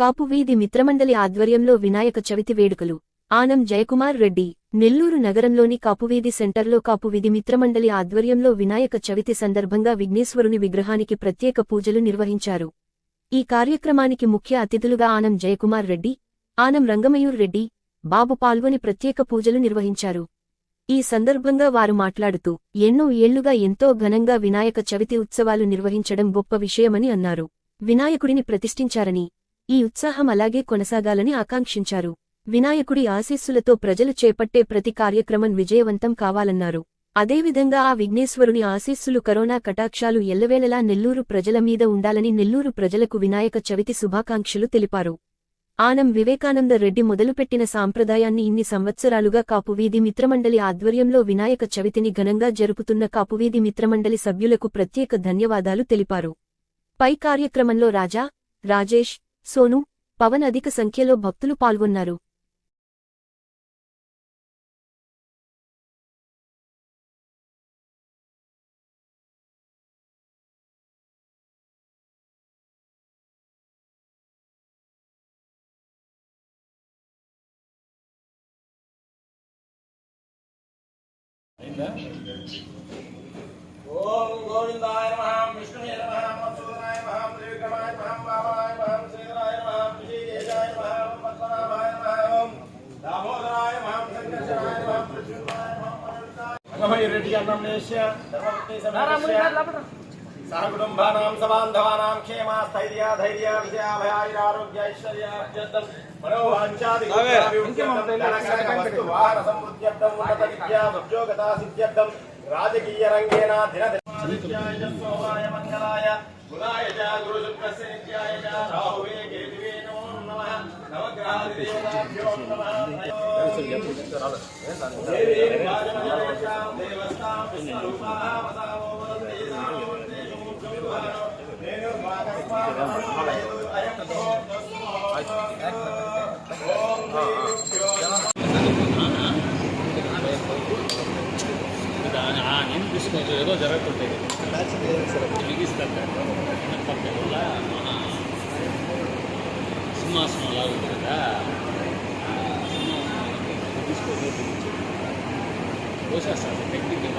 కాపు వీధి మిత్రమండలి ఆధ్వర్యంలో వినాయక చవితి వేడుకలు. ఆనం జయకుమార్ రెడ్డి నెల్లూరు నగరంలోని కాపువీధి సెంటర్లో కాపువీధి మిత్రమండలి ఆధ్వర్యంలో వినాయక చవితి సందర్భంగా విఘ్నేశ్వరుని విగ్రహానికి ప్రత్యేక పూజలు నిర్వహించారు. ఈ కార్యక్రమానికి ముఖ్య అతిథులుగా ఆనం జయకుమార్ రెడ్డి ఆనం రంగమయూర్ రెడ్డి బాబు పాల్గొని ప్రత్యేక పూజలు నిర్వహించారు. ఈ సందర్భంగా వారు మాట్లాడుతూ ఎన్నో ఏళ్ళుగా ఎంతో ఘనంగా వినాయక చవితి ఉత్సవాలు నిర్వహించడం గొప్ప విషయమని అన్నారు. వినాయకుడిని ప్రతిష్ఠించారని ఈ ఉత్సాహం అలాగే కొనసాగాలని ఆకాంక్షించారు. వినాయకుడి ఆశీస్సులతో ప్రజలు చేపట్టే ప్రతి కార్యక్రమం విజయవంతం కావాలన్నారు. అదేవిధంగా ఆ విఘ్నేశ్వరుని ఆశీస్సులు కరోనా కటాక్షాలు ఎల్లవేళలా నెల్లూరు ప్రజల మీద ఉండాలని నెల్లూరు ప్రజలకు వినాయక చవితి శుభాకాంక్షలు తెలిపారు. ఆనం వివేకానంద రెడ్డి మొదలుపెట్టిన సాంప్రదాయాన్ని ఇన్ని సంవత్సరాలుగా కాపువీధి మిత్రమండలి ఆధ్వర్యంలో వినాయక చవితిని ఘనంగా జరుపుతున్న కాపువీధి మిత్రమండలి సభ్యులకు ప్రత్యేక ధన్యవాదాలు తెలిపారు. పై కార్యక్రమంలో రాజా రాజేష్ సోను పవన్ అధిక సంఖ్యలో భక్తులు పాల్గొన్నారు. ఓం గోవిందాయ నమః రంగమయ్య రెడ్డి అన్నమనేశ్య ధర్మపత్ని సమేశ్య సహ కుటుంబానాం సబాంధవానాం క్షేమ స్థైర్య ధైర్య విజయాభయాయురారోగ్య ఐశ్వర్యాభ్యర్థం మనోవాంఛాదివ్యర్థం ధనకనక వాహన సమృద్ధ్యర్థం ఉన్నత విద్యా ఉద్యోగతా సిద్ధ్యర్థం రాజకీయ రంగేణ దిన సోమాయ మంగళాయ బుధాయ చ గురు శుక్రస్య నిత్యాయ చ రాహువే కేతువే నమో నమః నవగ్రహాదిదేవతాభ్యో నమః దేవీ రాజమజరేషాం ಬಿಸ್ಕೊಂಡು ಏನೋ ಜನ ಕೊಟ್ಟಿದೆ ಬಿಗಿಸ್ತಾರೆ ತಪ್ಪೆಲ್ಲ ಸಿಂಹಾಸನ ಆಗುತ್ತಿರಲ್ಲ ಬಹುಶಃ ಸರ್ ಟೆಕ್ನಿಕ್ ಎಲ್ಲ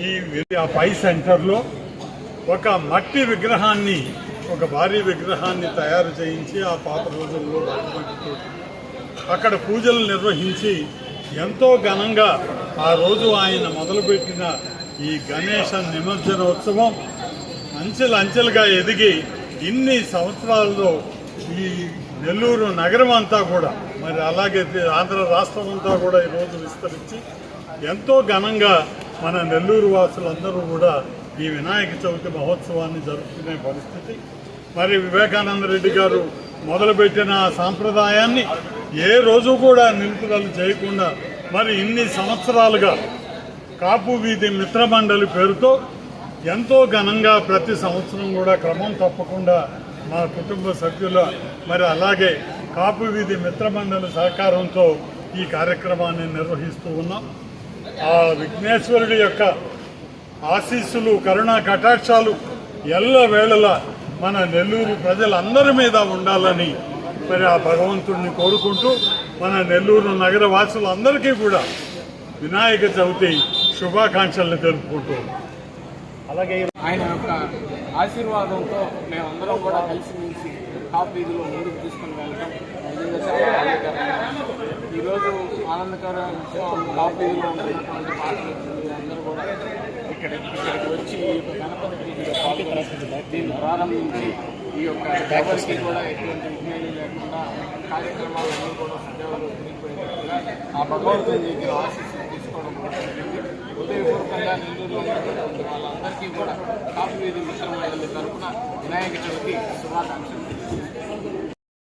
ఈ ఆ పై సెంటర్లో ఒక మట్టి విగ్రహాన్ని ఒక భారీ విగ్రహాన్ని తయారు చేయించి ఆ పాత రోజుల్లో అక్కడ పూజలు నిర్వహించి ఎంతో ఘనంగా ఆ రోజు ఆయన మొదలుపెట్టిన ఈ గణేష నిమజ్జనోత్సవం అంచెలంచెలుగా ఎదిగి ఇన్ని సంవత్సరాల్లో ఈ నెల్లూరు నగరం అంతా కూడా మరి అలాగే ఆంధ్ర రాష్ట్రం అంతా కూడా ఈరోజు విస్తరించి ఎంతో ఘనంగా మన నెల్లూరు వాసులందరూ కూడా ఈ వినాయక చవితి మహోత్సవాన్ని జరుపుకునే పరిస్థితి. మరి వివేకానంద రెడ్డి గారు మొదలుపెట్టిన సాంప్రదాయాన్ని ఏ రోజు కూడా నిలుపుదల చేయకుండా మరి ఇన్ని సంవత్సరాలుగా కాపు వీధి మిత్రమండలి పేరుతో ఎంతో ఘనంగా ప్రతి సంవత్సరం కూడా క్రమం తప్పకుండా మా కుటుంబ సభ్యుల మరి అలాగే కాపు వీధి మిత్రమండలి సహకారంతో ఈ కార్యక్రమాన్ని నిర్వహిస్తూ ఉన్నాం. ఆ విఘ్నేశ్వరుడి యొక్క ఆశీస్సులు కరుణా కటాక్షాలు ఎల్ల వేళలా మన నెల్లూరు ప్రజలందరి మీద ఉండాలని మరి ఆ భగవంతుడిని కోరుకుంటూ మన నెల్లూరు నగర వాసులందరికీ కూడా వినాయక చవితి శుభాకాంక్షలను తెలుపుకుంటూ. అలాగే ఆయన యొక్క ఆశీర్వాదంతో మేమందరం కూడా కలిసిమెలిసి టాప్ వీధిలో ముందుకు తీసుకుని వెళ్ళడం నిజంగా చాలా ఆనందకరంగా ఆనందకరమైన విషయం కాపీలో ఉన్నటువంటి పాటలు అందరూ కూడా ఇక్కడ ఇక్కడికి వచ్చి ఈ యొక్క గణపతి దీన్ని ప్రారంభించి ఈ యొక్క ఎవరికి కూడా ఎటువంటి విఘ్నాలు లేకుండా కార్యక్రమాలన్నీ కూడా సజావులు జరిగిపోయినట్టుగా ఆ భగవంతుని దగ్గర ఆశీస్సులు తీసుకోవడం కూడా హృదయపూర్వకంగా నెల్లూరులో ఉన్నటువంటి వాళ్ళందరికీ కూడా కాపు వీధి మిశ్రమ తరఫున వినాయక చవితి శుభాకాంక్షలు.